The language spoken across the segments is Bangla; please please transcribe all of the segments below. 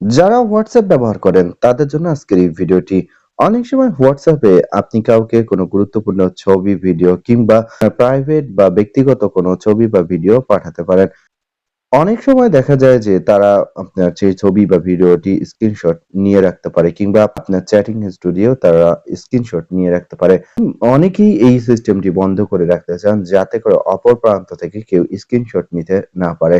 যারা হোয়াটসঅ্যাপ ব্যবহার করেন, তাদের জন্য আজকের এই ভিডিওটি অনেক সময় হোয়াটসঅ্যাপে আপনি কাউকে কোনো গুরুত্বপূর্ণ ছবি ভিডিও কিংবা প্রাইভেট বা ব্যক্তিগত কোনো ছবি বা ভিডিও পাঠাতে পারেন। অনেক সময় দেখা যায় যে তারা আপনার যে ছবি বা ভিডিওটি স্ক্রিনশট নিয়ে রাখতে পারে কিংবা আপনার চ্যাটিং স্টুডিও তারা স্ক্রিনশট নিয়ে রাখতে পারে। অনেকেই এই সিস্টেমটি বন্ধ করে রাখতে চান, যাতে করে অপর প্রান্ত থেকে কেউ স্ক্রিনশট নিতে না পারে।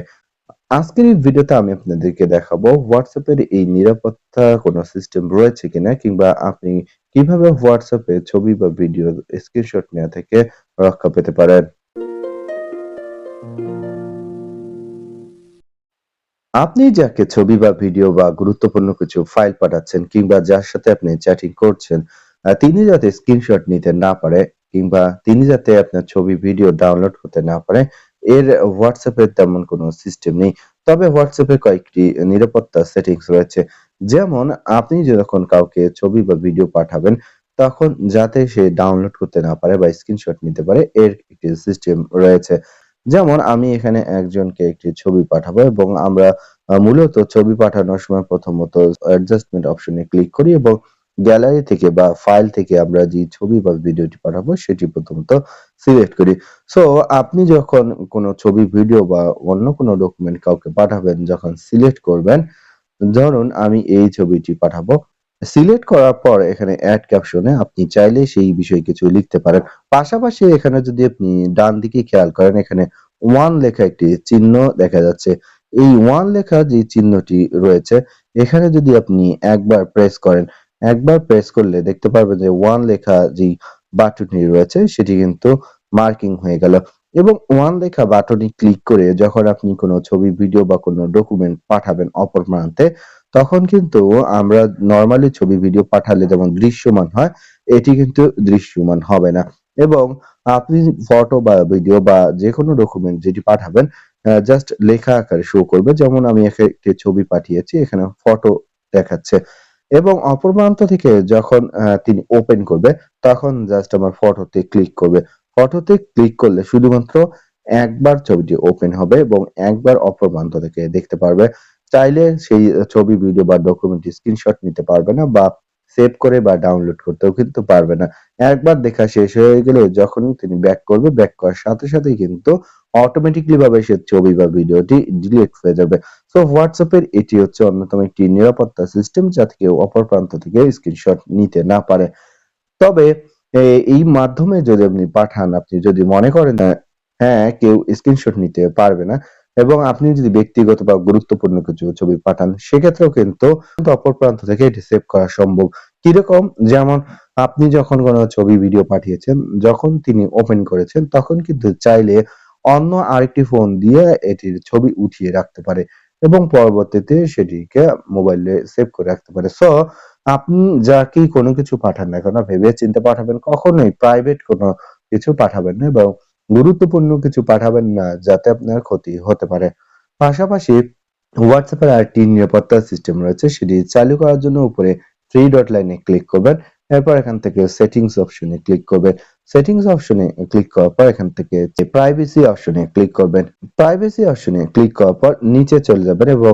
আজকের এই ভিডিওতে আমি আপনাদেরকে দেখাবো হোয়াটসঅ্যাপের এই নিরাপত্তা কোনো সিস্টেম রয়েছে কিনা কিংবা আপনি কীভাবে হোয়াটসঅ্যাপে ছবি বা ভিডিও স্ক্রিনশট নেওয়া থেকে রক্ষা পেতে পারেন। আপনি যাকে ছবি বা ভিডিও বা গুরুত্বপূর্ণ কিছু ফাইল পাঠাচ্ছেন কিংবা যার সাথে আপনি চ্যাটিং করছেন তিনি যাতে স্ক্রিনশট নিতে না পারে কিংবা তিনি যাতে আপনার ছবি ভিডিও ডাউনলোড করতে না পারে এর হোয়াটসঅ্যাপে তেমন কোনো সিস্টেম নেই। তবে হোয়াটসঅ্যাপে কয়েকটি নিরাপত্তা সেটিংস রয়েছে। যেমন, আপনি যখন কাউকে ছবি বা ভিডিও পাঠাবেন, তখন যাতে সে ডাউনলোড করতে না পারে বা স্ক্রিনশট নিতে পারে, এর একটি সিস্টেম রয়েছে। যেমন, আমি এখানে একজনকে একটি ছবি পাঠাবো এবং আমরা মূলত ছবি পাঠানোর সময় প্রথমত অ্যাডজাস্টমেন্ট অপশনে ক্লিক করি এবং গ্যালারি থেকে বা ফাইল থেকে আমরা যে ছবি বা ভিডিওটি পাঠাবো, সেটি প্রথমত সিলেক্ট করি। সো আপনি যখন কোনো ছবি, ভিডিও বা অন্য কোনো ডকুমেন্ট কাউকে পাঠাবেন, যখন সিলেক্ট করবেন, ধরুন আমি এই ছবিটি পাঠাবো। সিলেক্ট করার পর এখানে অ্যাড ক্যাপশনে আপনি চাইলে সেই বিষয়ে কিছু লিখতে পারেন। পাশাপাশি এখানে যদি আপনি ডান দিকে খেয়াল করেন, এখানে ওয়ান লেখা একটি চিহ্ন দেখা যাচ্ছে। এই ওয়ান লেখা যে চিহ্নটি রয়েছে, এখানে যদি আপনি একবার প্রেস করেন একবার প্রেস করলে দেখতে পারবেন যে ওয়ান লেখা যে বাটনটি রয়েছে, সেটি কিন্তু মার্কিং হয়ে গেল। এবং ওয়ান লেখা বাটনে ক্লিক করে যখন আপনি কোনো ছবি ভিডিও বা কোনো ডকুমেন্ট পাঠাবেন অপর প্রান্তে, তখন কিন্তু আমরা নরমালি ছবি ভিডিও পাঠালে যেমন দৃশ্যমান হয়, এটি কিন্তু দৃশ্যমান হবে না। এবং আপনি ফটো বা ভিডিও বা যে কোনো ডকুমেন্ট যেটি পাঠাবেন জাস্ট লেখা আকারে শো করবে। যেমন আমি একটি ছবি পাঠিয়েছি, এখানে ফটো দেখাচ্ছে। এবং অপর প্রান্ত থেকে যখন তিনি ওপেন করবে, তখন জাস্ট আমার ফটোতে ক্লিক করবে। ফটোতে ক্লিক করলে শুধুমাত্র একবার ছবিটি ওপেন হবে এবং একবার অপর প্রান্ত থেকে দেখতে পারবে। চাইলে সেই ছবি ভিডিও বা ডকুমেন্ট স্ক্রিনশট নিতে পারবে না বা সেভ করে বা ডাউনলোড করতেও কিন্তু পারবে না। একবার দেখা শেষ হয়ে গেলে যখন তিনি ব্যাক করবে ব্যাক করার সাথে সাথেই কিন্তু অটোমেটিকলি ভাবে সে ছবি বা ভিডিওটি ডিলিট হয়ে যাবে। সো হোয়াটসঅ্যাপের এটি হচ্ছে অন্যতম একটি নিরাপত্তা সিস্টেম যাতে কেউ অপর প্রান্ত থেকে স্ক্রিনশট নিতে না পারে। তবে এই মাধ্যমে যদি আপনি পাঠান, আপনি যদি মনে করেন হ্যাঁ কেউ স্ক্রিনশট নিতে পারবে না এবং আপনি যদি ব্যক্তিগত বা গুরুত্বপূর্ণ কিছু ছবি পাঠান, সেক্ষেত্রেও কিন্তু অপর প্রান্ত থেকে এটি সেভ করা সম্ভব। কীরকম? যেমন, আপনি যখন কোনো ছবি ভিডিও পাঠিয়েছেন, যখন তিনি ওপেন করেছেন, তখন কিন্তু চাইলে অন্য আরেকটি ফোন দিয়ে এটির ছবি উঠিয়ে রাখতে পারে এবং পরবর্তীতে সেটিকে মোবাইলে সেভ করে রাখতে পারে। সো আপনি যাকেই কোনো কিছু পাঠান না কেন, ভেবে চিন্তে পাঠাবেন, কখনোই প্রাইভেট কোনো কিছু পাঠাবেন না এবং গুরুত্বপূর্ণ কিছু পাঠাবেন না, যাতে আপনার ক্ষতি হতে পারে। পাশাপাশি হোয়াটসঅ্যাপের আরেকটি নিরাপত্তা সিস্টেম রয়েছে, সেটি চালু করার জন্য উপরে থ্রি ডট লাইনে ক্লিক করবেন, এরপর এখান থেকে সেটিংস অপশনে ক্লিক করবেন। সেটিংস অপশনে ক্লিক করার পর এখান থেকে প্রাইভেসি অপশনে ক্লিক করবেন। প্রাইভেসি অপশনে ক্লিক করার পর নিচে চলে যাবেন এবং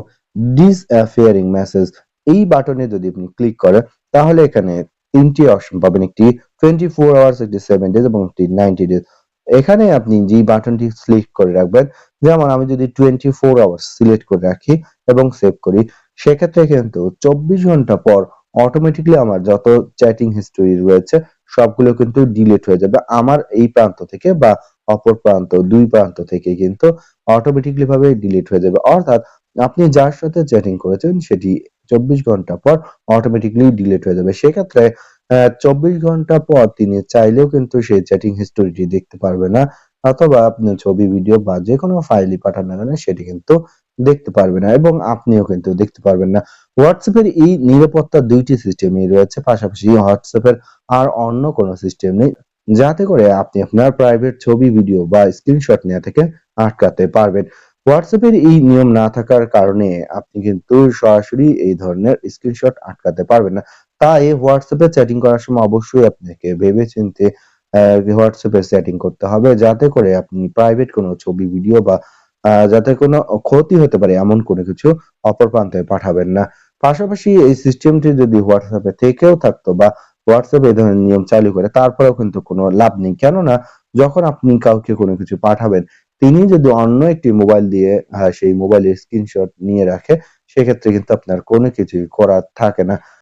ডিসঅ্যাপিয়ারিং মেসেজ এই বাটনে যদি আপনি ক্লিক করেন, তাহলে এখানে তিনটি অপশন পাবেন, একটি টোয়েন্টি ফোর আওয়ার্স একটি সেভেন ডেজ এবং একটি নাইনটি ডেজ এখানে আপনি যে বাটনটি সিলেক্ট করে রাখবেন, যেমন আমি যদি টোয়েন্টি ফোর আওয়ার্স সিলেক্ট করে রাখি এবং সেভ করি, সেক্ষেত্রে কিন্তু চব্বিশ ঘণ্টা পর অটোমেটিকলি আমার যত চ্যাটিং হিস্টোরি রয়েছে, সবগুলো কিন্তু ডিলিট হয়ে যাবে। আমার এই প্রান্ত থেকে বা অপর প্রান্ত, দুই প্রান্ত থেকে কিন্তু অটোমেটিকলি ভাবে ডিলিট হয়ে যাবে। অর্থাৎ আপনি যার সাথে চ্যাটিং করেছেন, সেটি চব্বিশ ঘণ্টা পর অটোমেটিকলি ডিলিট হয়ে যাবে। সেক্ষেত্রে চব্বিশ ঘণ্টা পর তিনি চাইলেও কিন্তু সেই চ্যাটিং হিস্টোরিটি দেখতে পারবে না, অথবা আপনি ছবি ভিডিও বা যে কোনো ফাইলই পাঠান না কেন সেটি কিন্তু দেখতে পারবে না এবং আপনিও কিন্তু দেখতে পারবেন না। হোয়াটসঅ্যাপের এই নিরাপত্তা দুইটি সিস্টেমই রয়েছে, পাশাপাশি হোয়াটসঅ্যাপের আর অন্য কোনো সিস্টেম নেই, যাতে করে আপনি আপনার প্রাইভেট ছবি ভিডিও বা স্ক্রিনশট নেওয়া থেকে আটকাতে পারবেন। হোয়াটসঅ্যাপের এই নিয়ম না থাকার কারণে আপনি কিন্তু সরাসরি এই ধরনের স্ক্রিনশট আটকাতে পারবেন না। তাই হোয়াটসঅ্যাপে চ্যাটিং করার সময় অবশ্যই আপনাকে ভেবে চিন্তে হোয়াটসঅ্যাপে চ্যাটিং করতে হবে যাতে করে আপনি প্রাইভেট কোনো ছবি ভিডিও বা যাতে কোনো ক্ষতি হতে পারে এমন কোনো কিছু অপর প্রান্তে পাঠাবেন না। পাশাপাশি এই সিস্টেমটি যদি হোয়াটসঅ্যাপে থেকেও থাকতো বা হোয়াটসঅ্যাপ এই ধরনের নিয়ম চালু করে, তারপরেও কিন্তু কোনো লাভ নেই। কেননা, যখন আপনি কাউকে কোনো কিছু পাঠাবেন, তিনি যদি অন্য একটি মোবাইল দিয়ে সেই মোবাইলের স্ক্রিনশট নিয়ে রাখে, সেক্ষেত্রে কিন্তু আপনার কোনো কিছুই করার থাকে না।